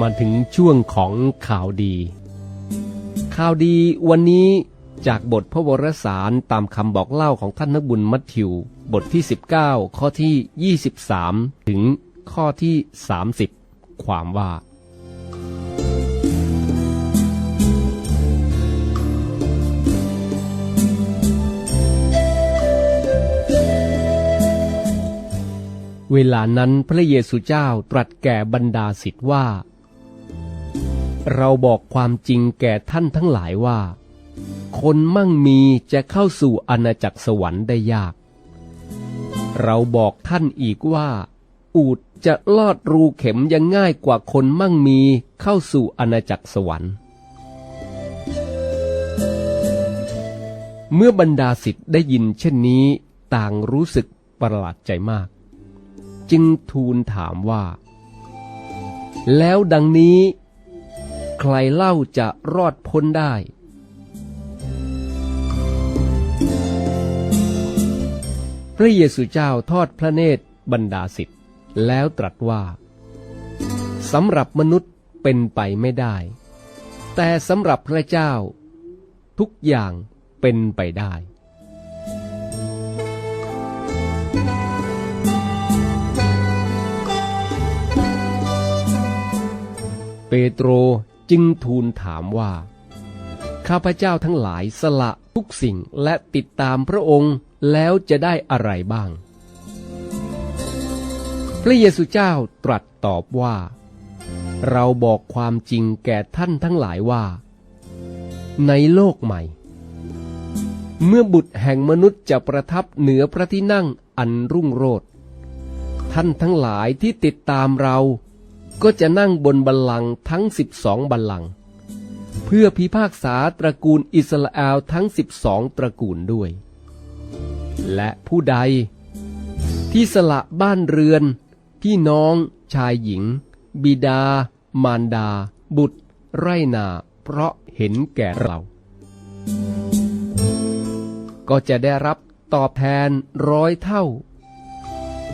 มาถึงช่วงของข่าวดี ข่าวดีวันนี้จากบทพระวรสารตามคำบอกเล่าของท่านนักบุญมัทธิว บทที่ 19 ข้อที่ 23 ถึงข้อที่ 30 ความว่า เวลานั้นพระเยซูเจ้าตรัสแก่บรรดาสิทธิ์ว่า เราบอกความจริงแก่ท่านทั้งหลายว่า คนมั่งมีจะเข้าสู่อาณาจักรสวรรค์ได้ยาก เราบอกท่านอีกว่า อูดจะลอดรูเข็มยังง่ายกว่าคนมั่งมีเข้าสู่อาณาจักรสวรรค์ เมื่อบรรดาสิทธิ์ได้ยินเช่นนี้ต่างรู้สึกประหลาดใจมาก จึงทูลถามว่า แล้วดังนี้ ใครเล่าจะรอดพ้นได้ พระเยซูเจ้าทอดพระเนตรบรรดาสิทธิ์แล้วตรัสว่าสำหรับมนุษย์เป็นไปไม่ได้ แต่สำหรับพระเจ้า ทุกอย่างเป็นไปได้เปโตร จึงทูลถามว่า ข้าพเจ้าทั้งหลายสละทุกสิ่งและติดตามพระองค์แล้วจะได้อะไรบ้าง พระเยซูเจ้าตรัสตอบว่า เราบอกความจริงแก่ท่านทั้งหลายว่า ในโลกใหม่ เมื่อบุตรแห่งมนุษย์จะประทับเหนือพระที่นั่งอันรุ่งโรจน์ท่านทั้งหลายที่ติดตามเรา ก็จะนั่งบนบัลลังก์ทั้งสิบสองบัลลังก์เพื่อพิพากษาตระกูลอิสราเอลทั้งสิบสองตระกูลด้วย และผู้ใด ที่สละบ้านเรือน พี่น้อง ชายหญิง บิดา มารดา บุตร ไรนา เพราะเห็นแก่เรา ก็จะได้รับตอบแทนร้อยเท่า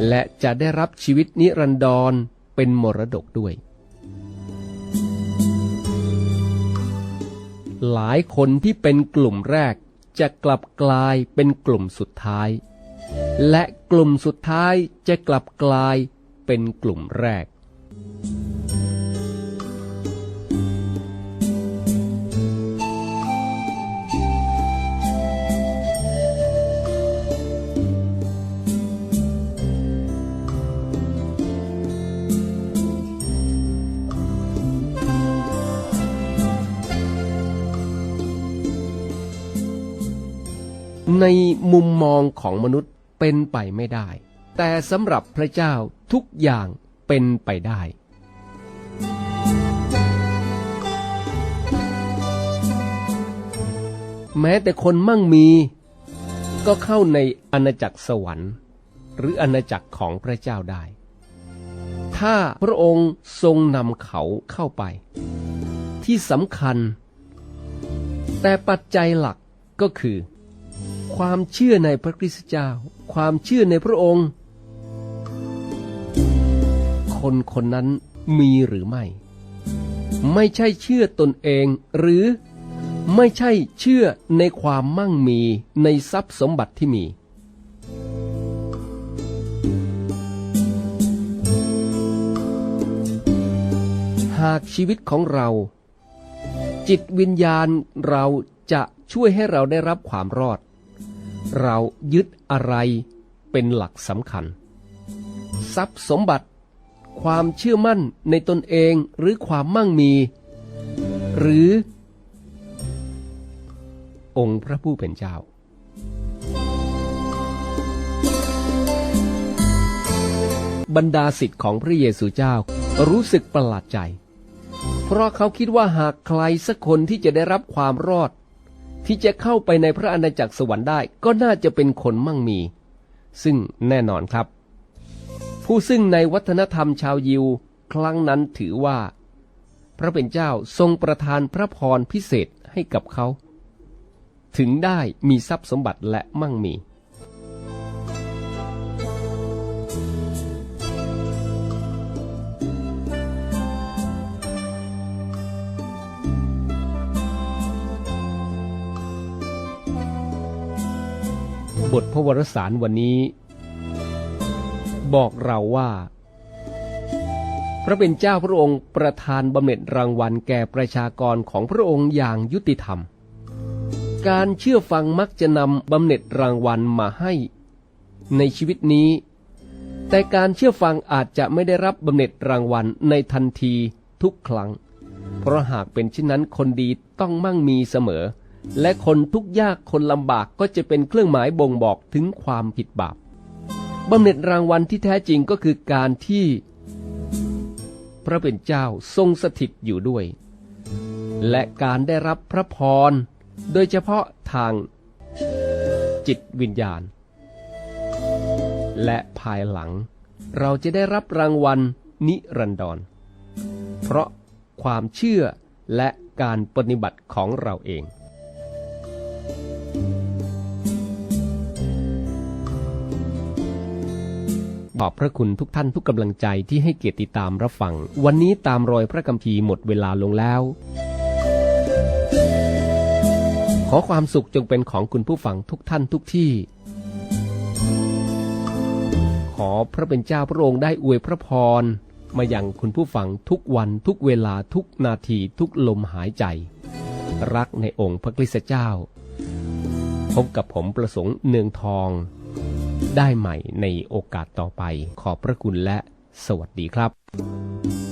และจะได้รับชีวิตนิรันดร เป็นมรดกด้วย หลายคนที่เป็นกลุ่มแรกจะกลับกลายเป็นกลุ่มสุดท้าย และกลุ่มสุดท้ายจะกลับกลายเป็นกลุ่มแรก ในมุมมองของมนุษย์เป็นไปไม่ได้ แต่สำหรับพระเจ้าทุกอย่างเป็นไปได้ แม้แต่คนมั่งมี ก็เข้าในอาณาจักรสวรรค์ หรืออาณาจักรของพระเจ้าได้ ถ้าพระองค์ทรงนำเขาเข้าไป ที่สำคัญ แต่ปัจจัยหลักก็คือ ความเชื่อในพระคริสต์เจ้า ความเชื่อในพระองค์ คนคนนั้นมีหรือไม่ ไม่ใช่เชื่อตนเอง หรือไม่ใช่เชื่อในความมั่งมีในทรัพย์สมบัติที่มี หากชีวิตของเรา จิตวิญญาณเราจะช่วยให้เราได้รับความรอด เรายึดอะไรเป็นหลักสำคัญ ทรัพย์สมบัติ ความเชื่อมั่นในตนเองหรือความมั่งมี หรือ องค์พระผู้เป็นเจ้า บรรดาสิทธิ์ของพระเยซูเจ้ารู้สึกประหลาดใจ เพราะเขาคิดว่าหากใครสักคนที่จะได้รับความรอด ที่จะเข้าไปในพระอาณาจักรสวรรค์ได้ก็น่าจะเป็นคนมั่งมี ซึ่งแน่นอนครับ ผู้ซึ่งในวัฒนธรรมชาวยิว ครั้งนั้นถือว่า พระเป็นเจ้าทรงประทานพระพรพิเศษให้กับเขา ถึงได้มีทรัพย์สมบัติและมั่งมี บทพระวรสารวันนี้ บอกเราว่า พระเป็นเจ้าพระองค์ประทานบำเหน็จรางวัลแก่ประชากรของพระองค์อย่างยุติธรรม การเชื่อฟังมักจะนำบำเหน็จรางวัลมาให้ ในชีวิตนี้ แต่การเชื่อฟังอาจจะไม่ได้รับบำเหน็จรางวัลในทันทีทุกครั้ง เพราะหากเป็นเช่นนั้นคนดีต้องมั่งมีเสมอ และคนทุกยากคนลำบากก็จะเป็นเครื่องหมายบ่งบอกถึงความผิดบาปบำเหน็จรางวัลที่แท้จริงก็คือการที่ พระเป็นเจ้าทรงสถิตอยู่ด้วย และการได้รับพระพร โดยเฉพาะทางจิตวิญญาณ และภายหลัง เราจะได้รับรางวัลนิรันดร เพราะความเชื่อและการปฏิบัติของเราเอง อบพระคุณทุกท่านทุกกำลังใจที่ให้เกียรติตามรับฟัง วันนี้ตามรอยพระคัมภีร์หมดเวลาลงแล้ว ขอความสุขจงเป็นของคุณผู้ฟังทุกท่านทุกที่ ขอพระเป็นเจ้าพระองค์ได้อวยพระพร มาอย่างคุณผู้ฟังทุกวันทุกเวลาทุกนาทีทุกลมหายใจ รักในองค์พระคริสตเจ้า พบกับผมประสงค์เนืองทอง ได้ใหม่ในโอกาสต่อไป ขอบพระคุณและสวัสดีครับ